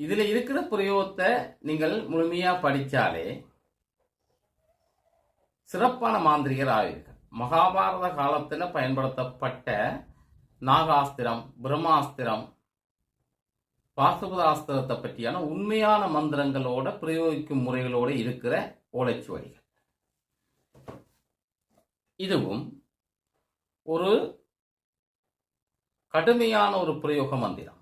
இதில் இருக்கிற பிரயோகத்தை நீங்கள் முழுமையாக படித்தாலே சிறப்பான மாந்திரிகர் ஆவீர்கள். மகாபாரத காலத்தில் பயன்படுத்தப்பட்ட நாகாஸ்திரம் பிரம்மாஸ்திரம் பாசுபதாஸ்திரத்தை பற்றியான உண்மையான மந்திரங்களோட பிரயோகிக்கும் முறைகளோட இருக்கிற ஓலைச்சுவடிகள். இதுவும் ஒரு கடுமையான ஒரு பிரயோக மந்திரம்.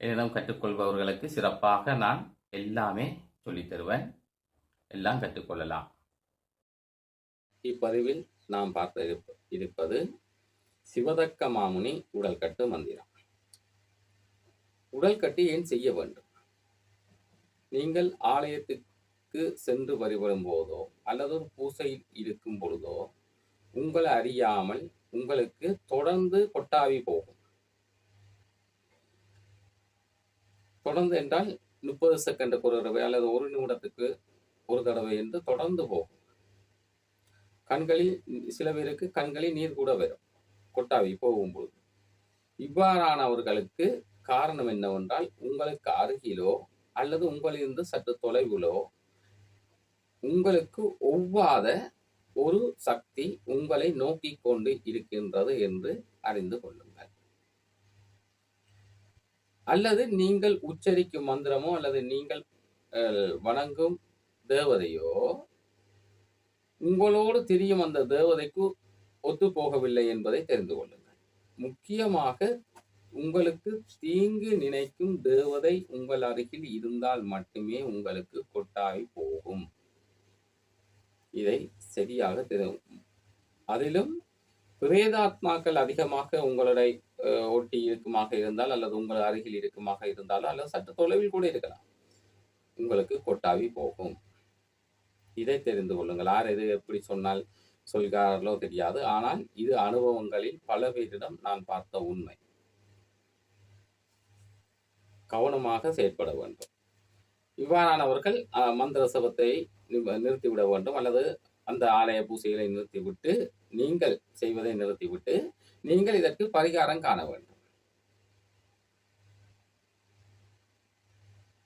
என்னிடம் கற்றுக்கொள்பவர்களுக்கு சிறப்பாக நான் எல்லாமே சொல்லித் தருவேன். எல்லாம் கற்றுக்கொள்ளலாம். இப்பதிவில் நாம் பார்த்த இருப்பது சிவதக்க மாமுனி உடல்கட்டு மந்திரம். உடல்கட்டு ஏன் செய்ய வேண்டும்? நீங்கள் ஆலயத்துக்கு சென்று வழிபடும் போதோ அல்லது ஒரு பூசையில் இருக்கும் பொழுதோ உங்களை அறியாமல் உங்களுக்கு தொடர்ந்து கொட்டாவி போகும். தொடர்ந்து என்றால் முப்பது செகண்டுக்கு ஒரு தடவை அல்லது ஒரு நிமிடத்துக்கு ஒரு தடவை என்று தொடர்ந்து போகும். கண்களில் சில பேருக்கு கண்களில் நீர் கூட வரும். கொட்டாவி போகும்போது. இவ்வாறானவர்களுக்கு காரணம் என்னவென்றால் உங்களுக்கு அருகிலோ அல்லது உங்களிலிருந்து சற்று தொலைவிலோ உங்களுக்கு ஒவ்வாத ஒரு சக்தி உங்களை நோக்கிக் கொண்டு இருக்கின்றது என்று அறிந்து கொள்ளுங்கள். அல்லது நீங்கள் உச்சரிக்கும் மந்திரமோ அல்லது நீங்கள் வணங்கும் தேவதையோ உங்களோடு திரியும் அந்த தேவதைக்கு ஒத்து போகவில்லை என்பதை தெரிந்து கொள்ளுங்கள். முக்கியமாக உங்களுக்கு தீங்கு நினைக்கும் தேவதை உங்கள் அருகில் இருந்தால் மட்டுமே உங்களுக்கு கொட்டாய் போகும். இதை சரியாக தெரியும் அதிலும் பிரேதாத்மாக்கள் அதிகமாக உங்களுடைய ஒட்டி இருக்குமாக இருந்தால் அல்லது உங்கள் அருகில் இருக்குமாக இருந்தாலும் அல்லது சற்று தொலைவில் கூட இருக்கலாம். உங்களுக்கு கொட்டாவி போகும். இதை தெரிந்து கொள்ளுங்கள். யார் எது எப்படி சொன்னால் சொல்கிறார்களோ தெரியாது. ஆனால் இது அனுபவங்களில் பல பேரிடம் நான் பார்த்த உண்மை. கவனமாக செயற்பட வேண்டும். இவ்வாறானவர்கள் மந்திர சபத்தை நிறுத்திவிட வேண்டும். அல்லது அந்த ஆலய பூசைகளை நிறுத்திவிட்டு நீங்கள் செய்வதை நிறுத்திவிட்டு நீங்கள் இதற்கு பரிகாரம் காண வேண்டும்.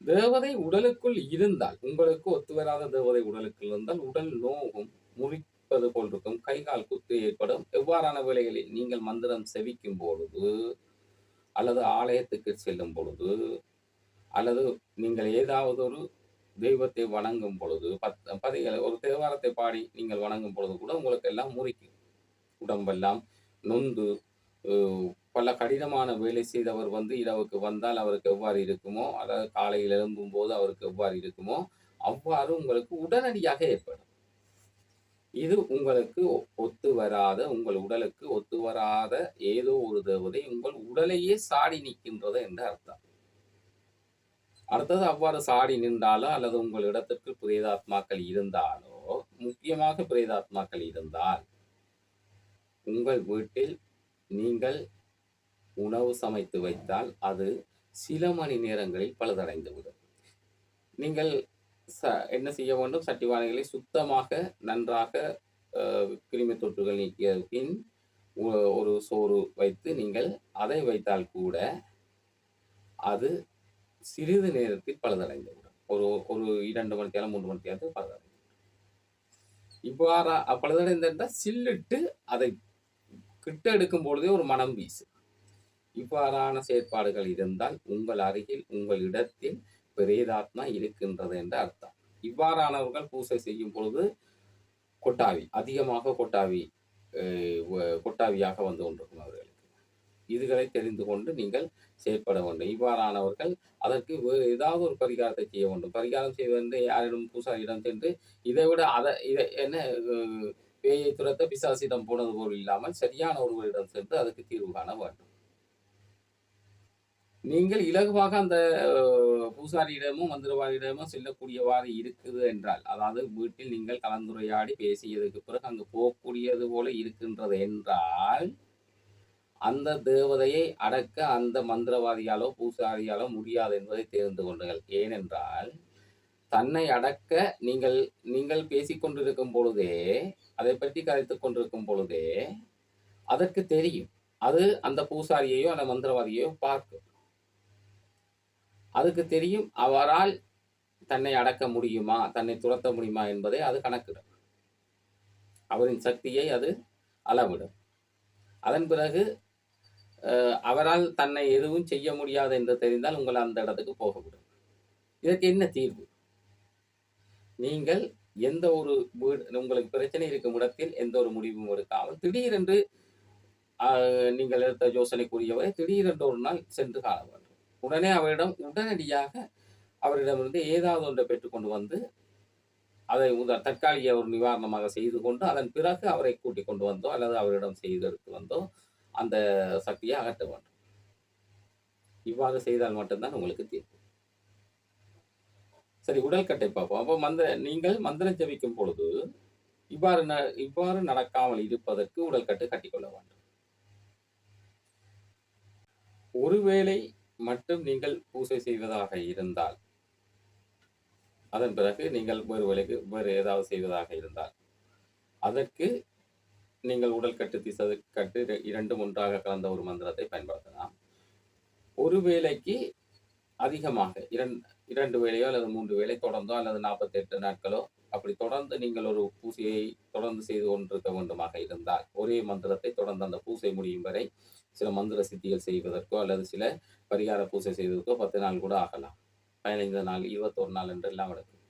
தேவதை உடலுக்குள் இருந்தால் உங்களுக்கு ஒத்துவராத தேவதை உடலுக்குள் இருந்தால் உடல் நோகும் முறிப்பது போல் இருக்கும் கை கால் குத்து ஏற்படும். எவ்வாறான வேலைகளில் நீங்கள் மந்திரம் செவிக்கும் பொழுது அல்லது ஆலயத்துக்கு செல்லும் பொழுது அல்லது நீங்கள் ஏதாவது ஒரு தெய்வத்தை வணங்கும் பொழுது பத் பதிகளை ஒரு தேவாரத்தை பாடி நீங்கள் வணங்கும் பொழுது கூட உங்களுக்கு எல்லாம் முறிக்கும். உடம்பெல்லாம் நொந்து பல கடினமான வேலை செய்தவர் வந்து இரவுக்கு வந்தால் அவருக்கு எவ்வாறு இருக்குமோ அதாவது காலையில் எழும்பும் போது அவருக்கு எவ்வாறு இருக்குமோ அவ்வாறு உங்களுக்கு உடனடியாக ஏற்படும். இது உங்களுக்கு ஒ- ஒத்து வராத உங்கள் உடலுக்கு ஒத்து வராத ஏதோ ஒரு தேவதை உங்கள் உடலையே சாடி நிற்கின்றது என்று அர்த்தம். அடுத்தது அவ்வாறு சாடி நின்றாலோ அல்லது உங்கள் இடத்திற்கு பிரேதாத்மாக்கள் இருந்தாலோ முக்கியமாக பிரேதாத்மாக்கள் இருந்தால் உங்கள் வீட்டில் நீங்கள் உணவு சமைத்து வைத்தால் அது சில மணி நேரங்களில் பழுதடைந்துவிடும். நீங்கள் ச என்ன செய்ய வேண்டும்? சட்டிவானைகளை சுத்தமாக நன்றாக கிருமி தொற்றுகள் நீக்கிய பின் ஒரு சோறு வைத்து நீங்கள் அதை வைத்தால் கூட அது சிறிது நேரத்தில் பழுதடைந்து விடும் ஒரு ஒரு இரண்டு மணி மூன்று மணி பழுதடைந்து விடும். இவ்வாறா சில்லிட்டு அதை கிட்ட எடுக்கும் பொழுதே ஒரு மனம் வீசு இவ்வாறான செயற்பாடுகள் இருந்தால் உங்கள் அருகில் உங்கள் இடத்தில் பிரேதாத்மா இருக்கின்றது என்ற அர்த்தம். இவ்வாறானவர்கள் பூசை செய்யும் பொழுது கொட்டாவி அதிகமாக கொட்டாவி கொட்டாவியாக வந்து கொண்டிருக்கும் அவர்கள். இதுகளை தெரிந்து கொண்டு நீங்கள் செயற்பட வேண்டும். இவ்வாறானவர்கள் அதற்கு வேறு ஏதாவது ஒரு பரிகாரத்தை செய்ய வேண்டும். பரிகாரம் செய்வது யாரிடம் பூசாரியிடம் சென்று இதை விட அதை இதை என்ன பேயை துரத்த பிசாசிடம் போனது போல் இல்லாமல் சரியான ஒருவரிடம் சென்று அதுக்கு தீர்வு காண வேண்டும். நீங்கள் இலகுவாக அந்த பூசாரியிடமும் மந்திரவாதியிடமும் செல்லக்கூடியவாறு இருக்குது என்றால் அதாவது வீட்டில் நீங்கள் கலந்துரையாடி பேசியதுக்கு பிறகு அங்கு போகக்கூடியது போல இருக்கின்றது என்றால் அந்த தேவதையை அடக்க அந்த மந்திரவாதியாலோ பூசாரியாலோ முடியாது என்பதை தெரிந்து கொள்ளுங்கள். ஏனென்றால் தன்னை அடக்க நீங்கள் நீங்கள் பேசிக்கொண்டிருக்கும் பொழுதே அதை பற்றி கதைத்துக் கொண்டிருக்கும் பொழுதே அதற்கு தெரியும். அது அந்த பூசாரியையோ அந்த மந்திரவாதியையோ பார்க்கும். அதுக்கு தெரியும் அவரால் தன்னை அடக்க முடியுமா தன்னை துரத்த முடியுமா என்பதை அது கணக்கிடும். அவரின் சக்தியை அது அளவிடும். அதன் பிறகு அவரால் தன்னை எதுவும் செய்ய முடியாது என்று தெரிந்தால் உங்களை அந்த இடத்துக்கு போக விடும் இதற்கு என்ன தீர்வு? நீங்கள் எந்த ஒரு வீடு உங்களுக்கு பிரச்சனை இருக்கும் இடத்தில் எந்த ஒரு முடிவும் எடுக்காமல் திடீரென்று நீங்கள் எடுத்த யோசனைக்குரியவரை திடீரென்று ஒரு நாள் சென்று காண வேண்டும். உடனே அவரிடம் உடனடியாக அவரிடமிருந்து ஏதாவது ஒன்றை பெற்றுக்கொண்டு வந்து அதை உத தற்காலிக ஒரு நிவாரணமாக செய்து கொண்டு அதன் பிறகு அவரை கூட்டிக் கொண்டு வந்தோ அல்லது அவரிடம் செய்து எடுத்து வந்தோ அந்த சக்தியை அகற்ற வேண்டும். இவ்வாறு செய்தால் மட்டும்தான் உங்களுக்கு தீர்வு. சரி உடல்கட்டை பார்ப்போம். அப்போ மந்திர நீங்கள் மந்திரம் ஜபிக்கும் பொழுது இவ்வாறு ந- இவ்வாறு நடக்காமல் இருப்பதற்கு உடல்கட்டு கட்டிக்கொள்ள வேண்டும். ஒருவேளை மட்டும் நீங்கள் பூசை செய்வதாக இருந்தால் அதன் பிறகு நீங்கள் வேறு வேலைக்கு வேறு ஏதாவது செய்வதாக இருந்தால் அதற்கு நீங்கள் உடல் கட்டு திசது கட்டு இரண்டும் ஒன்றாக கலந்த ஒரு மந்திரத்தை பயன்படுத்தலாம். ஒரு வேளைக்கு அதிகமாக இரண்டு இரண்டு வேலையோ அல்லது மூன்று வேலை தொடர்ந்தோ அல்லது நாற்பத்தி எட்டு நாட்களோ அப்படி தொடர்ந்து நீங்கள் ஒரு பூசையை தொடர்ந்து செய்து கொண்டிருக்க வேண்டுமாக இருந்தால் ஒரே மந்திரத்தை தொடர்ந்து அந்த பூசை முடியும் வரை சில மந்திர சித்திகள் செய்வதற்கோ அல்லது சில பரிகார பூசை செய்வதற்கோ பத்து நாள் கூட ஆகலாம். பதினைந்து நாள் இருபத்தொரு நாள் என்று எல்லாம் எடுக்கும்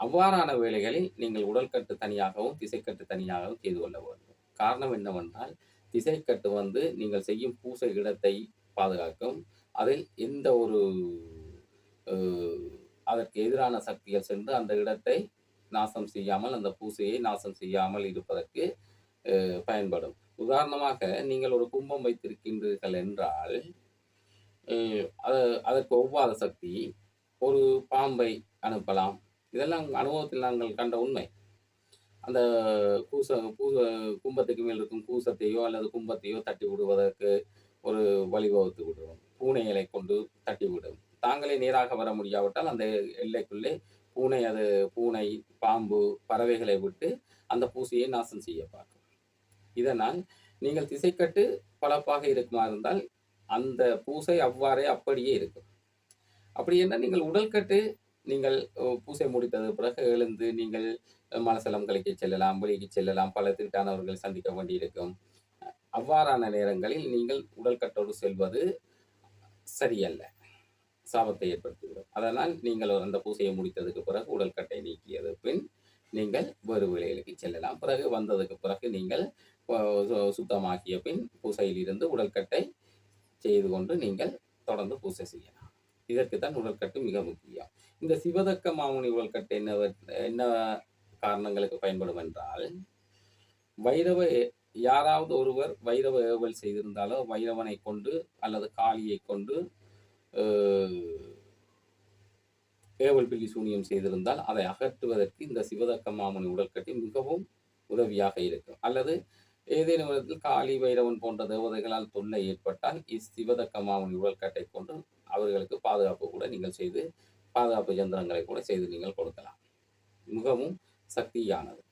அவ்வாறான வேலைகளில் நீங்கள் உடல்கட்டு தனியாகவும் திசைக்கட்டு தனியாகவும் செய்து கொள்ள வேண்டும். காரணம் என்னவென்றால் திசைக்கட்டு வந்து நீங்கள் செய்யும் பூசை இடத்தை பாதுகாக்கும். அதில் எந்த ஒரு அதற்கு எதிரான சக்திகள் சென்று அந்த இடத்தை நாசம் செய்யாமல் அந்த பூசையை நாசம் செய்யாமல் இருப்பதற்கு பயன்படும். உதாரணமாக நீங்கள் ஒரு கும்பம் வைத்திருக்கின்றீர்கள் என்றால் அதற்கு ஒவ்வாத சக்தி ஒரு பாம்பை அனுப்பலாம். இதெல்லாம் அனுபவத்தில் நாங்கள் கண்ட உண்மை. அந்த கூச பூ கும்பத்துக்கு மேல் இருக்கும் கூசத்தையோ அல்லது கும்பத்தையோ தட்டி விடுவதற்கு ஒரு வழிவகுத்து விடுவோம். பூனைகளை கொண்டு தட்டி விடும். தாங்களே நேராக வர முடியாவிட்டால் அந்த எல்லைக்குள்ளே பூனை அது பூனை பாம்பு பறவைகளை விட்டு அந்த பூசையை நாசம் செய்ய பார்க்கும். இதனால் நீங்கள் திசைக்கட்டு பளப்பாக இருக்குமா இருந்தால் அந்த பூசை அவ்வாறே அப்படியே இருக்கும். அப்படி என்ன நீங்கள் உடல்கட்டு நீங்கள் பூசை முடித்தது பிறகு எழுந்து நீங்கள் அஹ், மலசலம் கழிக்க செல்லலாம் வெளிக்கு செல்லலாம் பல திருட்டானவர்களை சந்திக்க வேண்டியிருக்கும். அவ்வாறான நேரங்களில் நீங்கள் உடல்கட்டோடு செல்வது சரியல்ல. சாபத்தை ஏற்படுத்திவிடும். அதனால் நீங்கள் அந்த பூசையை முடித்ததுக்கு பிறகு உடல்கட்டை நீக்கியது. பின் நீங்கள் வேறு வேலைகளுக்கு செல்லலாம். பிறகு வந்ததுக்கு பிறகு நீங்கள் சு- சுத்தமாக்கிய பின் பூசையில் இருந்து உடல்கட்டை செய்து கொண்டு நீங்கள் தொடர்ந்து பூசை செய்யலாம். இதற்கு தான் உடல்கட்டு மிக முக்கியம். இந்த சிவதக்க மாமுனி உடல்கட்டு என்ன என்ன காரணங்களுக்கு பயன்படும் என்றால் வைரவ யாராவது ஒருவர் வைரவ ஏவல் செய்திருந்தாலோ வைரவனை கொண்டு அல்லது காளியை கொண்டு ஏவல் பில்லி சூனியம் செய்திருந்தால் அதை அகற்றுவதற்கு இந்த சிவதக்க மாமுனி உடல்கட்டி மிகவும் உதவியாக இருக்கும். அல்லது ஏதேனும் விதத்தில் காளி வைரவன் போன்ற தேவதைகளால் தொல்லை ஏற்பட்டால் இச்சிவதக்க மாமுனி உடல்கட்டை கொண்டு அவர்களுக்கு பாதுகாப்பு கூட நீங்கள் செய்து பாதுகாப்பு இயந்திரங்களை கூட செய்து நீங்கள் கொடுக்கலாம். மிகவும் சக்தியானது.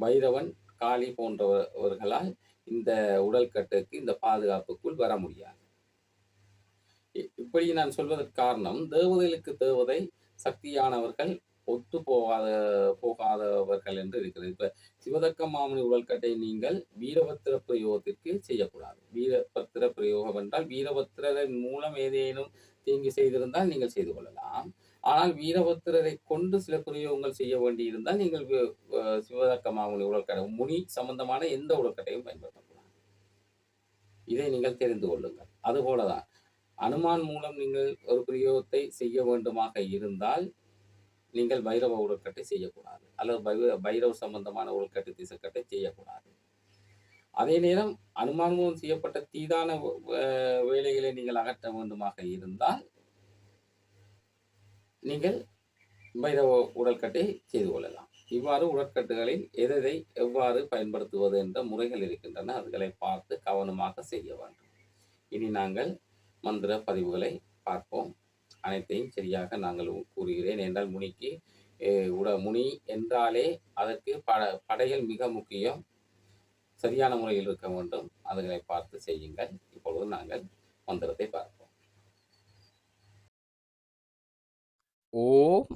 வைரவன் காளி போன்றவர்களால் இந்த உடல்கட்டுக்கு இந்த பாதுகாப்புக்குள் வர முடியாது. இ- இப்படி நான் சொல்வதற்கு காரணம் தேவதைகளுக்கு தேவதை சக்தியானவர்கள் ஒத்து போகாத போகாதவர்கள் என்று இருக்கிறது. இப்ப சிவதக்க மாமுனி உடல்கட்டை நீங்கள் வீரபத்திர பிரயோகத்திற்கு செய்யக்கூடாது. வீரபத்திர பிரயோகம் என்றால் வீரபத்திரரின் மூலம் ஏதேனும் தீங்கு செய்திருந்தால் நீங்கள் செய்து கொள்ளலாம். ஆனால் வீரபத்திரரை கொண்டு சில பிரயோகங்கள் செய்ய வேண்டி இருந்தால் நீங்கள் சிவதக்க மாமுனி உடல்கட்டை முனி சம்பந்தமான எந்த உடல்கட்டையும் பயன்படுத்தக்கூடாது. இதை நீங்கள் தெரிந்து கொள்ளுங்கள். அதுபோலதான் அனுமான் மூலம் நீங்கள் ஒரு பிரயோகத்தை செய்ய வேண்டுமாக இருந்தால் நீங்கள் பைரவ உடற்கட்டை செய்யக்கூடாது. அல்லது பைர பைரவ சம்பந்தமான உடற்கட்டை திசைக்கட்டை செய்யக்கூடாது. அதே நேரம் அனுமானமும் செய்யப்பட்ட தீதான வேலைகளை நீங்கள் அகற்ற வேண்டுமாக இருந்தால் நீங்கள் பைரவ உடற்கட்டை செய்து கொள்ளலாம். இவ்வாறு உடற்கட்டுகளில் எதை எவ்வாறு பயன்படுத்துவது என்ற முறைகள் இருக்கின்றன. அதுகளை பார்த்து கவனமாக செய்ய வேண்டும். இனி நாங்கள் மந்திர பதிவுகளை பார்ப்போம். அனைத்தையும் சரியாக நாங்கள் கூறுகிறேன். என்றால் முனிக்கு உட முனி என்றாலே அதற்கு பட படைகள் மிக முக்கியம். சரியான முறையில் இருக்க வேண்டும். அதுகளை பார்த்து செய்யுங்கள். இப்பொழுது நாங்கள் மந்திரத்தை பார்ப்போம். ஓம்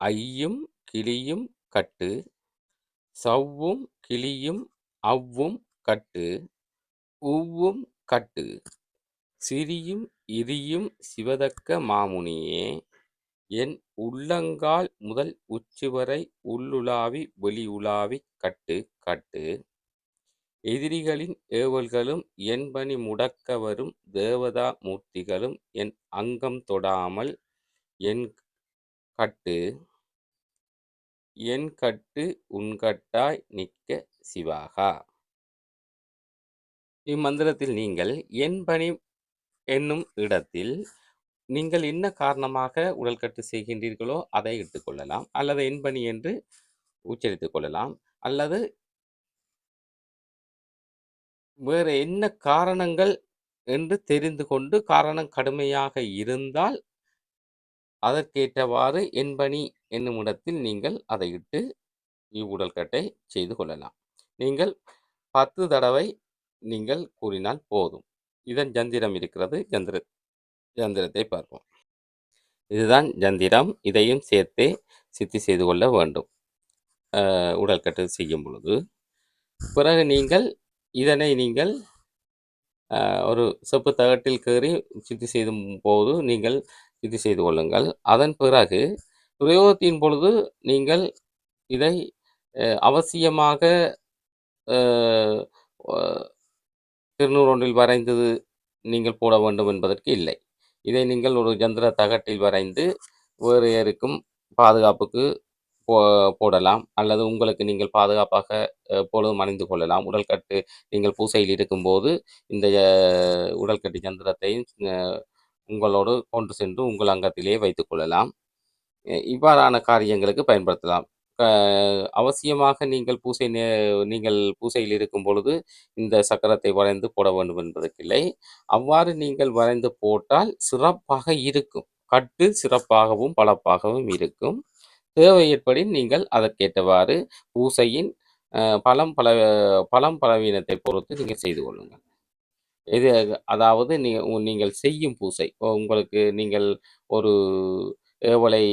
ஐயும் கிளியும் கட்டு சவ்வும் கிளியும் அவ்வும் கட்டு உவ்வும் கட்டு சிரியும் இரியும் சிவதக்க மாமுனியே என் உள்ளங்கால் முதல் உச்சிவரை உள்ளுலாவி வெளியுலாவிக் கட்டு கட்டு. எதிரிகளின் ஏவல்களும் என்பனி முடக்க வரும் தேவதா மூர்த்திகளும் என் அங்கம் தொடாமல் என் கட்டு என் கட்டு உன்கட்டாய் நிற்க சிவாகா. இம்மந்திரத்தில் நீங்கள் என் பணி என்னும் இடத்தில் நீங்கள் என்ன காரணமாக உடல்கட்டு செய்கின்றீர்களோ அதை எடுத்துக்கொள்ளலாம் அல்லது என்பனி என்று உச்சரித்துக் கொள்ளலாம். அல்லது வேறு என்ன காரணங்கள் என்று தெரிந்து கொண்டு காரணம் கடுமையாக இருந்தால் அதற்கேற்றவாறு என்பனி என்னும் இடத்தில் நீங்கள் அதை இட்டு இவ்வுடல்கட்டை செய்து கொள்ளலாம். நீங்கள் பத்து தடவை நீங்கள் கூறினால் போதும். இதன் ஜந்திரம் இருக்கிறது ஜந்திர ஜந்திரத்தை பார்ப்போம். இதுதான் ஜந்திரம். இதையும் சேர்த்தே சித்தி செய்து கொள்ள வேண்டும். உடல் கட்டு செய்யும் பொழுது. பிறகு நீங்கள் இதனை நீங்கள் ஒரு செப்பு தகட்டில் கீறி சித்தி செய்தும் போது நீங்கள் சித்தி செய்து கொள்ளுங்கள். அதன் பிறகு பிரயோகத்தின் பொழுது நீங்கள் இதை அவசியமாக திருநூறு ஒன்றில் வரைந்தது நீங்கள் போட வேண்டும் என்பதற்கு இல்லை. இதை நீங்கள் ஒரு ஜந்திர தகட்டில் வரைந்து வேறு யாருக்கும் பாதுகாப்புக்கு போ போடலாம். அல்லது உங்களுக்கு நீங்கள் பாதுகாப்பாக எப்பொழுதும் அணிந்து கொள்ளலாம். உடல்கட்டு நீங்கள் பூசையில் இருக்கும்போது இந்த உடல்கட்டு சந்திரத்தையும் உங்களோடு கொண்டு சென்று உங்கள் அங்கத்திலே வைத்துக் கொள்ளலாம். இவ்வாறான காரியங்களுக்கு பயன்படுத்தலாம். அவசியமாக நீங்கள் பூசை நே நீங்கள் பூசையில் இருக்கும் பொழுது இந்த சக்கரத்தை வரைந்து போட வேண்டும் என்பதற்கில்லை. அவ்வாறு நீங்கள் வரைந்து போட்டால் சிறப்பாக இருக்கும். கட்டு சிறப்பாகவும் பளப்பாகவும் இருக்கும். தேவையற்படி நீங்கள் அதற்கேற்றவாறு பூசையின் பலம் பல பலம் பலவீனத்தை பொறுத்து நீங்கள் செய்து கொள்ளுங்கள். இது அதாவது நீ நீங்கள் செய்யும் பூசை. உங்களுக்கு நீங்கள் ஒரு ஏவலை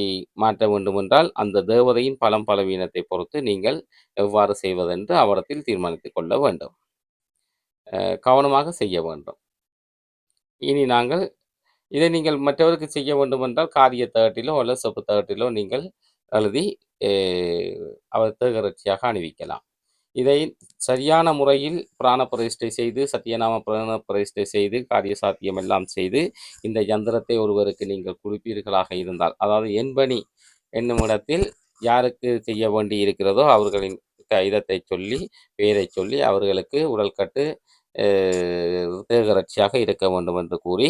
மாற்ற வேண்டுமென்றால் அந்த தேவதையின் பலம் பலவீனத்தை பொறுத்து நீங்கள் எவ்வாறு செய்வதென்று அவரத்தில் தீர்மானித்துக் கொள்ள வேண்டும். கவனமாக செய்ய வேண்டும். இனி நாங்கள் இதை நீங்கள் மற்றவருக்கு செய்ய வேண்டுமென்றால் காரிய தகட்டிலோ அல்லது சொப்பு தகட்டிலோ நீங்கள் எழுதி அவர் தேகரட்சியாக அணிவிக்கலாம். இதை சரியான முறையில் பிராண பிரதிஷ்டை செய்து சத்தியநாம பிராண பிரதிஷ்டை செய்து காரிய சாத்தியம் எல்லாம் செய்து இந்த யந்திரத்தை ஒருவருக்கு நீங்கள் குறிப்பீர்களாக இருந்தால். அதாவது என்பனி என்னும் இடத்தில் யாருக்கு செய்ய வேண்டி இருக்கிறதோ அவர்களின் இதத்தை சொல்லி பெயரை சொல்லி அவர்களுக்கு உடல்கட்டு தேகரட்சியாக இருக்க வேண்டும் என்று கூறி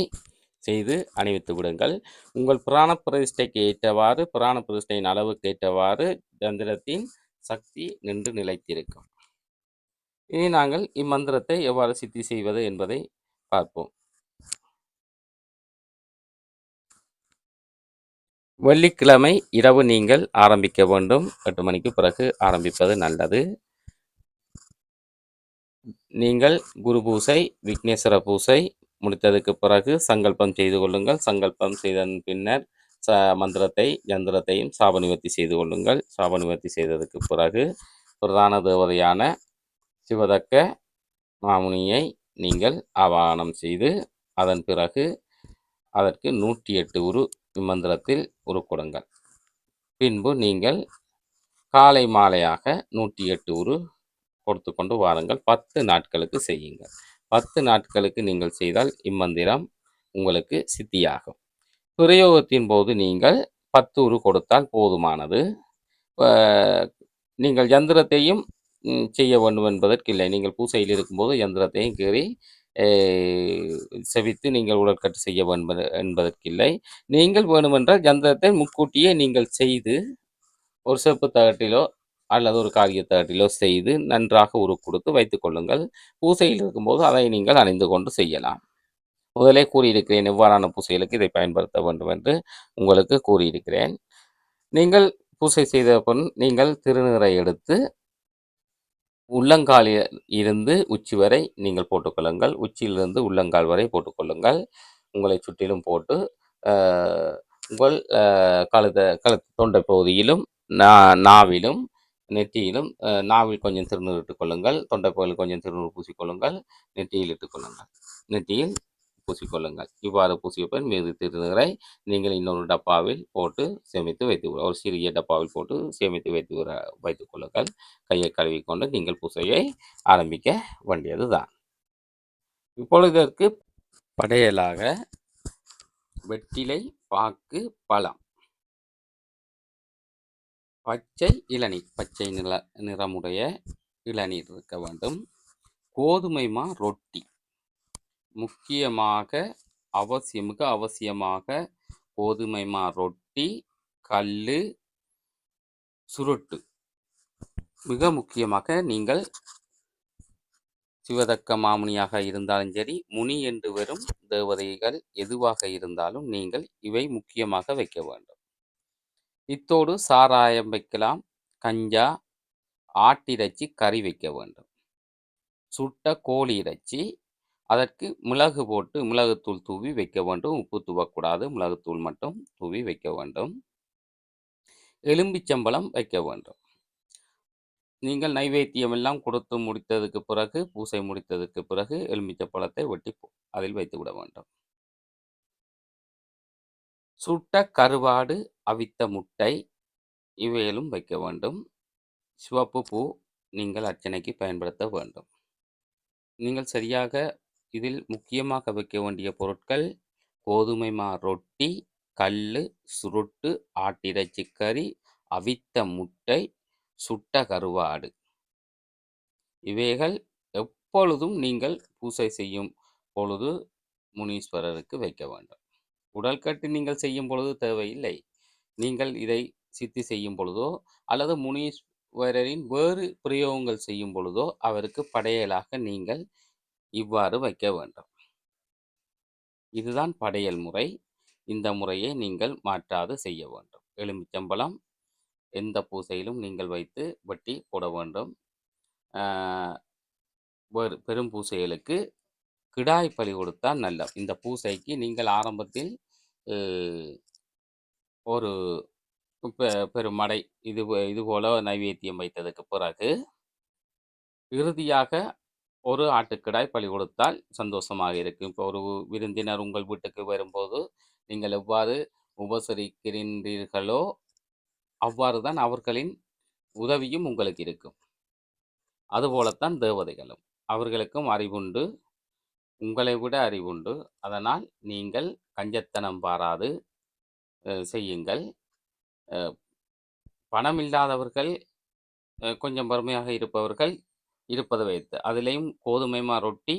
செய்து அணிவித்து விடுங்கள். உங்கள் புராண பிரதிஷ்டைக்கு ஏற்றவாறு புராண பிரதிஷ்டையின் அளவுக்கு ஏற்றவாறு யந்திரத்தின் சக்தி நின்று நிலைத்திருக்கும். இனி நாங்கள் இம்மந்திரத்தை எவ்வாறு சித்தி செய்வது என்பதை பார்ப்போம். வெள்ளிக்கிழமை இரவு நீங்கள் ஆரம்பிக்க வேண்டும். எட்டு மணிக்கு பிறகு ஆரம்பிப்பது நல்லது. நீங்கள் குரு பூசை விக்னேஸ்வர பூசை முடித்ததுக்கு பிறகு சங்கல்பம் செய்து கொள்ளுங்கள். சங்கல்பம் செய்ததன் பின்னர் ச மந்திரத்தை யந்திரத்தையும் சாப நிவர்த்தி செய்து கொள்ளுங்கள். சாப நிவர்த்தி செய்ததுக்கு பிறகு பிரதான தேவதையான சிவதக்க மாமுனியை நீங்கள் ஆவாகனம் செய்து அதன் பிறகு அதற்கு நூற்றி எட்டு உரு மந்திரத்தில் உருக்கொடுங்கள் பின்பு நீங்கள் காலை மாலையாக நூற்றி எட்டு உரு கொடுத்து கொண்டு வாருங்கள். பத்து நாட்களுக்கு செய்யுங்கள். பத்து நாட்களுக்கு நீங்கள் செய்தால் இம்மந்திரம் உங்களுக்கு சித்தியாகும். பிரயோகத்தின் போது நீங்கள் பத்து உரு கொடுத்தால் போதுமானது. நீங்கள் யந்திரத்தையும் செய்ய வேண்டும் என்பதற்கில்லை நீங்கள் பூசையில் இருக்கும்போது யந்திரத்தையும் கீறி செவித்து நீங்கள் உடற்கட்டு செய்ய வேண்டும் என்பதற்கில்லை நீங்கள் வேணுமென்றால் யந்திரத்தை முன்கூட்டியே நீங்கள் செய்து ஒரு செப்பு தகட்டிலோ அல்லது ஒரு காகித தகட்டிலோ செய்து நன்றாக உரு கொடுத்து வைத்து கொள்ளுங்கள். பூசையில் இருக்கும்போது அதை நீங்கள் அணிந்து கொண்டு செய்யலாம். முதலே கூறியிருக்கிறேன் எவ்வாறான பூசைகளுக்கு இதை பயன்படுத்த வேண்டும் என்று உங்களுக்கு கூறியிருக்கிறேன். நீங்கள் பூசை செய்த பின் நீங்கள் திருநீரை எடுத்து உள்ளங்காலில் இருந்து உச்சி வரை நீங்கள் போட்டுக்கொள்ளுங்கள். உச்சியிலிருந்து உள்ளங்கால் வரை போட்டுக்கொள்ளுங்கள். உங்களை சுற்றிலும் போட்டு உங்கள் கழுத கழுத்து தொண்டை பகுதியிலும் நா நாவிலும் நெற்றியிலும் நாவில் கொஞ்சம் திருநூறு இட்டுக்கொள்ளுங்கள். தொண்டை பகுதியில் கொஞ்சம் திருநூறு பூசிக்கொள்ளுங்கள். நெற்றியில் இட்டுக்கொள்ளுங்கள். நெற்றியில் பூசிக்கொள்ளுங்கள். இவ்வாறு பூசிய பின் மீது திருநீரை நீங்கள் இன்னொரு டப்பாவில் போட்டு சேமித்து வைத்து ஒரு சிறிய டப்பாவில் போட்டு சேமித்து வைத்து வைத்துக் கொள்ளுங்கள். கையை கழுவிக்கொண்டு நீங்கள் பூசையை ஆரம்பிக்க வேண்டியதுதான். இப்பொழுது இதற்கு படையலாக வெற்றிலை பாக்கு பழம். பச்சை இளநீர் பச்சை நில நிறமுடைய இளநீர் இருக்க வேண்டும். கோதுமை மா ரொட்டி. முக்கியமாக அவசியம் மிக அவசியமாக கோதுமை மா ரொட்டி கல் சுருட்டு. மிக முக்கியமாக நீங்கள் சிவதக்க மாமுனியாக இருந்தாலும் சரி முனி என்று வரும் தேவதைகள் எதுவாக இருந்தாலும் நீங்கள் இவை முக்கியமாக வைக்க வேண்டும். இத்தோடு சாராயம் வைக்கலாம் கஞ்சா ஆட்டிறைச்சி கறி வைக்க வேண்டும். சுட்ட கோழி இறைச்சி அதற்கு மிளகு போட்டு மிளகுத்தூள் தூவி வைக்க வேண்டும். உப்பு தூவக்கூடாது. மிளகுத்தூள் மட்டும் தூவி வைக்க வேண்டும். எலும்பிச்சம்பழம் வைக்க வேண்டும். நீங்கள் நைவேத்தியம் எல்லாம் கொடுத்து முடித்ததுக்கு பிறகு பூசை முடித்ததுக்கு பிறகு எலும்பிச்சம்பழத்தை வெட்டி அதில் வைத்து விட வேண்டும். சுட்ட கருவாடு அவித்த முட்டை இவையிலும் வைக்க வேண்டும். சிவப்பு பூ நீங்கள் அர்ச்சனைக்கு பயன்படுத்த வேண்டும். நீங்கள் சரியாக இதில் முக்கியமாக வைக்க வேண்டிய பொருட்கள் கோதுமை மா ரொட்டி கல் சுருட்டு ஆட்டிறைச்சி கறி அவித்த முட்டை சுட்ட கருவாடு. இவைகள் எப்பொழுதும் நீங்கள் பூசை செய்யும் பொழுது முனீஸ்வரருக்கு வைக்க வேண்டும். உடல் கட்டு நீங்கள் செய்யும் பொழுது தேவையில்லை. நீங்கள் இதை சித்தி செய்யும் பொழுதோ அல்லது முனீஸ்வரரின் வேறு பிரயோகங்கள் செய்யும் பொழுதோ அவருக்கு படையலாக நீங்கள் இவ்வாறு வைக்க வேண்டும். இதுதான் படையல் முறை. இந்த முறையை நீங்கள் மாற்றாது செய்ய வேண்டும். எலுமிச்சம்பழம் எந்த பூசையிலும் நீங்கள் வைத்து வெட்டி போட வேண்டும். பெரும் பூசைகளுக்கு கிடாய் பலி கொடுத்தால் நல்ல இந்த பூசைக்கு நீங்கள் ஆரம்பத்தில் ஒரு பெ- பெரும் மடை இது போ- இது போல நைவேத்தியம் வைத்ததுக்கு பிறகு இறுதியாக ஒரு ஆட்டுக்கிடாய் பலி கொடுத்தால் சந்தோஷமாக இருக்கும். இப்போ ஒரு விருந்தினர் உங்கள் வீட்டுக்கு வரும்போது நீங்கள் எவ்வாறு உபசரிக்கின்றீர்களோ அவ்வாறு தான் அவர்களின் உதவியும் உங்களுக்கு இருக்கும். அதுபோலத்தான் தேவதைகளும். அவர்களுக்கும் அறிவுண்டு. உங்களை விட அறிவுண்டு. அதனால் நீங்கள் கஞ்சத்தனம் பாராது செய்யுங்கள். பணம் இல்லாதவர்கள் கொஞ்சம் வறுமையாக இருப்பவர்கள் இருப்பதை வைத்து. அதுலேயும் கோதுமைமா ரொட்டி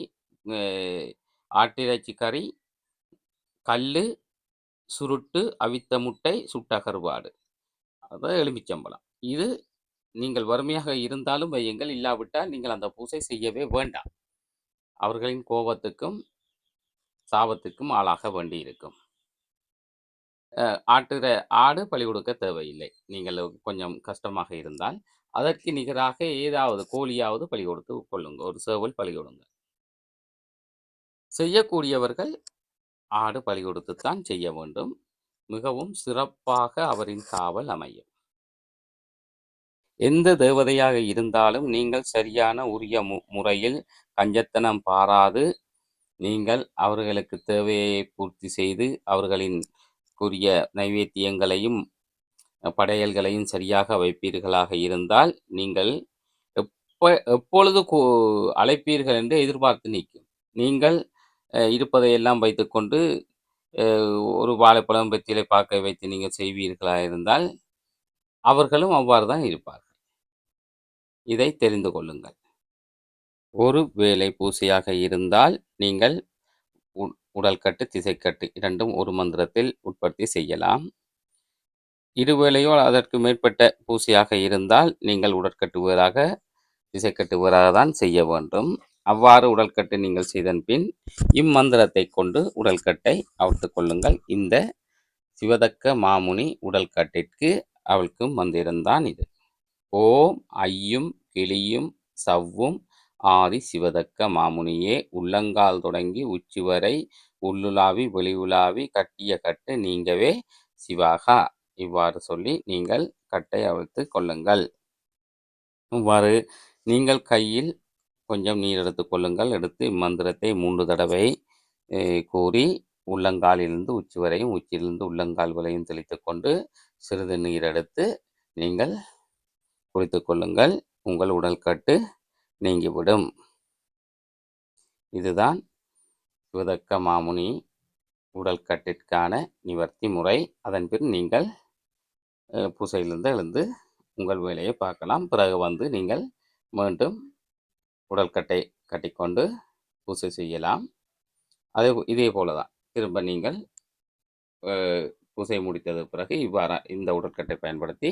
ஆட்டிறைச்சி கறி கல் சுருட்டு அவித்த முட்டை சுட்ட கருவாடு. அதாவது எலுமிச்சம்பழம். இது நீங்கள் வறுமையாக இருந்தாலும் வையுங்கள் இல்லாவிட்டால் நீங்கள் அந்த பூசை செய்யவே வேண்டாம். அவர்களின் கோபத்துக்கும் சாபத்துக்கும் ஆளாக வேண்டியிருக்கும். அஹ் ஆட்டுற ஆடு பழி கொடுக்க தேவையில்லை. நீங்கள் கொஞ்சம் கஷ்டமாக இருந்தால் அதற்கு நிகராக ஏதாவது கோழியாவது பலி கொடுத்து கொள்ளுங்க. ஒரு சேவல் பலி கொடுங்க. செய்யக்கூடியவர்கள் ஆடு பலி கொடுத்துத்தான் செய்ய வேண்டும். மிகவும் சிறப்பாக அவரின் காவல் அமையும். எந்த தேவதையாக இருந்தாலும் நீங்கள் சரியான உரிய மு முறையில் கஞ்சத்தனம் பாராது, நீங்கள் அவர்களுக்கு தேவையை பூர்த்தி செய்து, அவர்களின் கூறிய நைவேத்தியங்களையும், படையல்களையும் சரியாக வைப்பீர்களாக இருந்தால், நீங்கள் எப்போ எப்பொழுது அழைப்பீர்கள் என்று எதிர்பார்த்து நிற்கும். நீங்கள் இருப்பதையெல்லாம் வைத்துக்கொண்டு, ஒரு வாழைப்பழம், வெற்றிலை பார்க்க வைத்து நீங்கள் செய்வீர்களா இருந்தால், அவர்களும் அவ்வாறு தான் இருப்பார்கள். இதை தெரிந்து கொள்ளுங்கள். ஒரு வேளை பூசையாக இருந்தால், நீங்கள் உ உடல்கட்டு, திசைக்கட்டு இரண்டும் ஒரு மந்திரத்தில் உற்பத்தி செய்யலாம். இருவேளையோ அதற்கு மேற்பட்ட பூசையாக இருந்தால், நீங்கள் உடற்கட்டுவதாக திசை தான் செய்ய வேண்டும். அவ்வாறு உடல்கட்டு நீங்கள் செய்தன் பின், இம்மந்திரத்தைக் கொண்டு உடல்கட்டை அவிழ்த்துக் கொள்ளுங்கள். இந்த சிவதக்க மாமுனி உடல்கட்டிற்கு அவளுக்கும் வந்திருந்தான் இது. ஓம் ஐயும் கிளியும் சவ்வும் ஆதி சிவதக்க மாமுனியே உள்ளங்கால் தொடங்கி உச்சி வரை உள்ளுலாவி வெளியுலாவி கட்டிய கட்டு நீங்கவே சிவாகா. இவ்வாறு சொல்லி நீங்கள் கட்டை அவிழ்த்து கொள்ளுங்கள். இவ்வாறு நீங்கள் கையில் கொஞ்சம் நீர் எடுத்துக்கொள்ளுங்கள் எடுத்து இம்மந்திரத்தை மூன்று தடவை கூறி, உள்ளங்காலிலிருந்து உச்சி வரையும், உச்சியிலிருந்து உள்ளங்கால் வரையும் தெளித்துக் கொண்டு, சிறிது நீர் எடுத்து நீங்கள் குளித்து கொள்ளுங்கள். உங்கள் உடல்கட்டு நீங்கிவிடும். இதுதான் சிவதக்க மாமுனி உடல்கட்டிற்கான நிவர்த்தி முறை. அதன்பின் நீங்கள் பூசையிலிருந்து எழுந்து உங்கள் வேலையை பார்க்கலாம். பிறகு வந்து நீங்கள் மீண்டும் உடல்கட்டை கட்டிக்கொண்டு பூசை செய்யலாம். அதே இதே போல தான். திரும்ப நீங்கள் பூசை முடித்தது பிறகு இவ்வாறா இந்த உடற்கட்டை பயன்படுத்தி,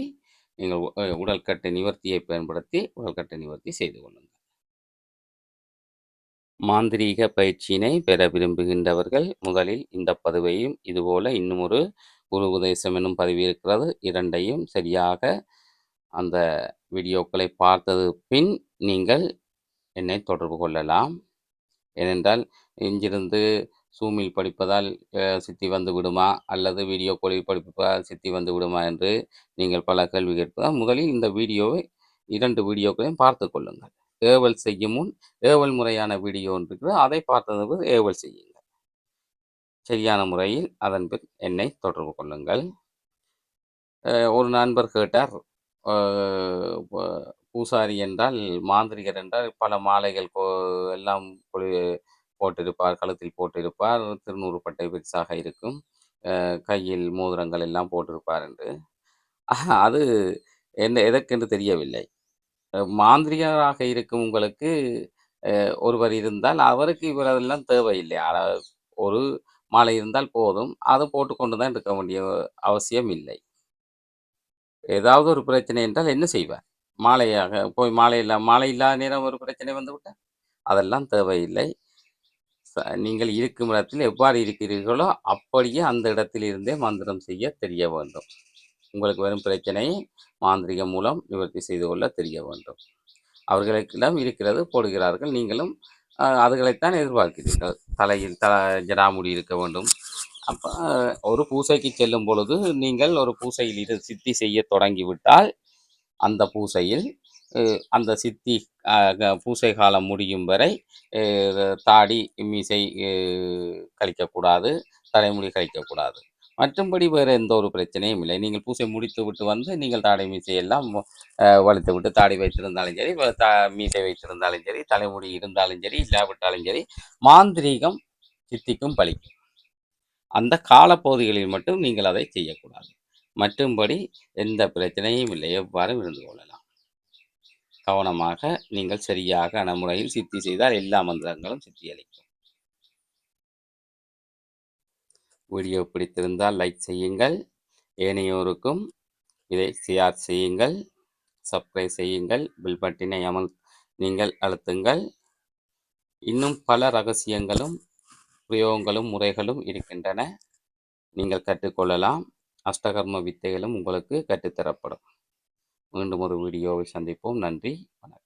நீங்கள் உடல்கட்டை நிவர்த்தியை பயன்படுத்தி, உடல்கட்டை நிவர்த்தி செய்து கொள்ளுங்கள். மாந்திரீக பயிற்சியினை பெற விரும்புகின்றவர்கள், முதலில் இந்த பதிவையும், இதுபோல இன்னுமொரு குரு உபதேசம் எனும் பதிவு இருக்கிறது. இரண்டையும் சரியாக அந்த வீடியோக்களை பார்த்தது பின், நீங்கள் என்னை தொடர்பு கொள்ளலாம். ஏனென்றால், இங்கிருந்து சூமில் படிப்பதால் சித்தி வந்து விடுமா? அல்லது வீடியோ காலில் படிப்பதால் சித்தி வந்து விடுமா? என்று நீங்கள் பல கேள்வி கேட்பதால், முதலில் இந்த வீடியோவை இரண்டு வீடியோக்களையும் பார்த்து கொள்ளுங்கள். ஏவல் செய்யும் முன் ஏவல் முறையான வீடியோ ஒன்று இருக்கிறது. அதை பார்த்தது ஏவல் செய்யுங்கள். சரியான முறையில் அதன் பின் என்னை தொடர்பு கொள்ளுங்கள். ஒரு நண்பர் கேட்டார், பூசாரி என்றால், மாந்திரிகர் என்றால் பல மாலைகள் கோ எல்லாம் போட்டிருப்பார், கழுத்தில் போட்டிருப்பார், திருநூறு பட்டை பெருசாக இருக்கும், கையில் மோதிரங்கள் எல்லாம் போட்டிருப்பார் என்று. அது என்ன எதற்கென்று தெரியவில்லை. மாந்திரிகராக இருக்கும் உங்களுக்கு ஒருவர் இருந்தால், அவருக்கு இவ்வளவெல்லாம் தேவையில்லை. ஒரு மாலை இருந்தால் போதும். அதை போட்டுக்கொண்டு தான் இருக்க வேண்டிய அவசியம் இல்லை. ஏதாவது ஒரு பிரச்சனை என்றால் என்ன செய்வார்? மாலையாக போய் மாலை இல்லை மாலை இல்லாத நேரம் ஒரு பிரச்சனை வந்துவிட்டால், அதெல்லாம் தேவையில்லை. நீங்கள் இருக்கும் இடத்தில் எவ்வாறு இருக்கிறீர்களோ, அப்படியே அந்த இடத்திலிருந்தே மந்திரம் செய்ய தெரிய வேண்டும். உங்களுக்கு வரும் பிரச்சனையை மாந்திரீகம் மூலம் நிவர்த்தி செய்து கொள்ள தெரிய வேண்டும். அவர்களுக்கெல்லாம் இருக்கிறது போடுகிறார்கள். நீங்களும் அதுகளைத்தான் எதிர்பார்க்கிறீர்கள். தலையில் த ஜடாமுடி இருக்க வேண்டும். அப்போ ஒரு பூசைக்கு செல்லும் பொழுது, நீங்கள் ஒரு பூசையில் இரு சித்தி செய்ய தொடங்கிவிட்டால், அந்த பூசையில் அந்த சித்தி பூசை காலம் முடியும் வரை தாடி, மீசை கழிக்கக்கூடாது. தலைமுடி கழிக்கக்கூடாது. மற்றும்படி வேறு எந்த ஒரு பிரச்சனையும் இல்லை. நீங்கள் பூசை முடித்து விட்டு வந்து, நீங்கள் தாடை, மீசை எல்லாம் விட்டு வழித்துவிட்டு தாடி வைத்திருந்தாலும் சரி, த மீசை வைத்திருந்தாலும் சரி, தலைமுடி இருந்தாலும் சரி, இல்லாவிட்டாலும் சரி, மாந்திரீகம் சித்திக்கும் பலிக்கும். அந்த காலப்பகுதிகளில் மட்டும் நீங்கள் அதை செய்யக்கூடாது. மற்றும்படி எந்த பிரச்சனையும் இல்லை. எவ்வாறும் இருந்து கொள்ளலாம். கவனமாக நீங்கள் சரியாக முறையில் சித்தி செய்தால் எல்லா மந்திரங்களும் சித்தியளிக்கும். வீடியோ பிடித்திருந்தால் லைக் செய்யுங்கள். ஏனையோருக்கும் இதை ஷேர் செய்யுங்கள். சப்ஸ்கிரைப் செய்யுங்கள். பில் பட்டினை அமல் நீங்கள் அழுத்துங்கள். இன்னும் பல ரகசியங்களும், பிரயோகங்களும், முறைகளும் இருக்கின்றன. நீங்கள் கற்றுக்கொள்ளலாம். அஷ்டகர்ம வித்தைகளும் உங்களுக்கு கற்றுத்தரப்படும். மீண்டும் ஒரு வீடியோவை சந்திப்போம். நன்றி. வணக்கம்.